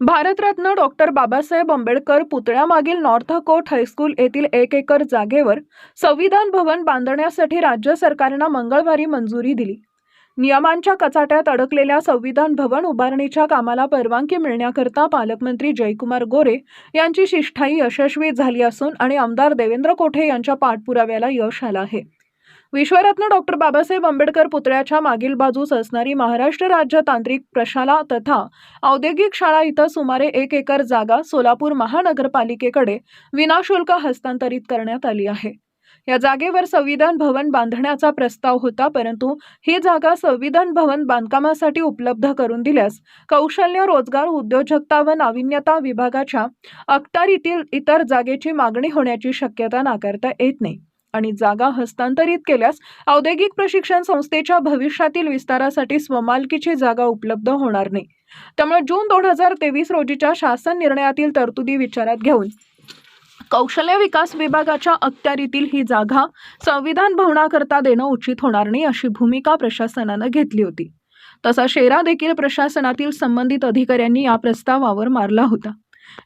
Bharat Ratna doctor Babasaheb Ambedkar पुतळ्यामागील Northcote high school येथील एक एकर जागेवर संविधान भवन बांधण्यासाठी राज्य सरकारनं मंगळवारी मंजुरी दिली. नियमांच्या कचाट्यात अडकलेल्या संविधान भवन उभारणीच्या कामाला परवानगी मिळण्याकरता पालकमंत्री जयकुमार गोरे यांची शिष्ठाई यशस्वी झाली असून आणि आमदार देवेंद्र कोठे यांच्या पाठपुराव्याला यश आलं आहे. विश्वरत्न डॉक्टर बाबासाहेब आंबेडकर पुतळ्याच्या मागील बाजूस असणारी महाराष्ट्र राज्य तांत्रिक प्रशाला तथा औद्योगिक शाळा इथं सुमारे एक एकर जागा सोलापूर महानगरपालिकेकडे विनाशुल्क हस्तांतरित करण्यात आली आहे. या जागेवर संविधान भवन बांधण्याचा प्रस्ताव होता परंतु ही जागा संविधान भवन बांधकामासाठी उपलब्ध करून दिल्यास कौशल्य रोजगार उद्योजकता व नाविन्यता विभागाच्या अखत्यारीतील इतर जागेची मागणी होण्याची शक्यता नाकारता येत नाही. आणि जागा हस्तांतरित केल्यास औद्योगिक प्रशिक्षण संस्थेच्या भविष्यातील विस्तारासाठी स्वमालकीची जागा उपलब्ध होणार नाही. त्यामुळे जून दोन हजार तेवीस रोजीच्या शासन निर्णयातील तरतुदी विचारात घेऊन कौशल्य विकास विभागाच्या अखत्यारीतील ही जागा संविधान भवनाकरता देणं उचित होणार नाही अशी भूमिका प्रशासनानं घेतली होती. तसा शेरा देखील प्रशासनातील संबंधित अधिकाऱ्यांनी या प्रस्तावावर मारला होता.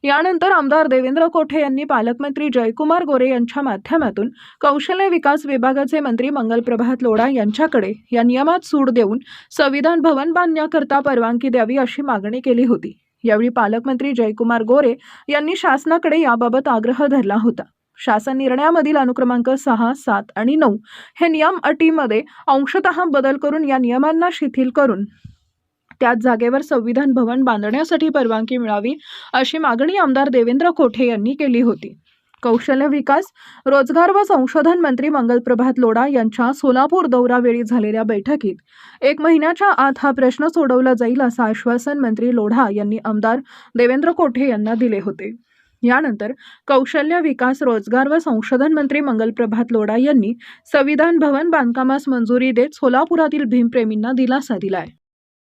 यानंतर आमदार देवेंद्र कोठे यांनी पालकमंत्री जयकुमार गोरे यांच्या माध्यमातून कौशल्य विकास विभागाचे मंत्री मंगलप्रभात लोढा यांच्याकडे या नियमात सूट देऊन संविधान भवन बांधण्याकरता परवानगी द्यावी अशी मागणी केली होती. यावेळी पालकमंत्री जयकुमार गोरे यांनी शासनाकडे याबाबत आग्रह धरला होता. शासन निर्णयामधील अनुक्रमांक सहा सात आणि नऊ हे नियम अटीमध्ये अंशतः बदल करून या नियमांना शिथिल करून त्याच जागेवर संविधान भवन बांधण्यासाठी परवानगी मिळावी अशी मागणी आमदार देवेंद्र कोठे यांनी केली होती. कौशल्य विकास रोजगार व संशोधन मंत्री मंगलप्रभात लोढा यांच्या सोलापूर दौऱ्यावेळी झालेल्या बैठकीत एक महिन्याच्या आत हा प्रश्न सोडवला जाईल असं आश्वासन मंत्री लोढा यांनी आमदार देवेंद्र कोठे यांना दिले होते. यानंतर कौशल्य विकास रोजगार व संशोधन मंत्री मंगलप्रभात लोढा यांनी संविधान भवन बांधकामास मंजुरी देत सोलापुरातील भीमप्रेमींना दिलासा दिलाय.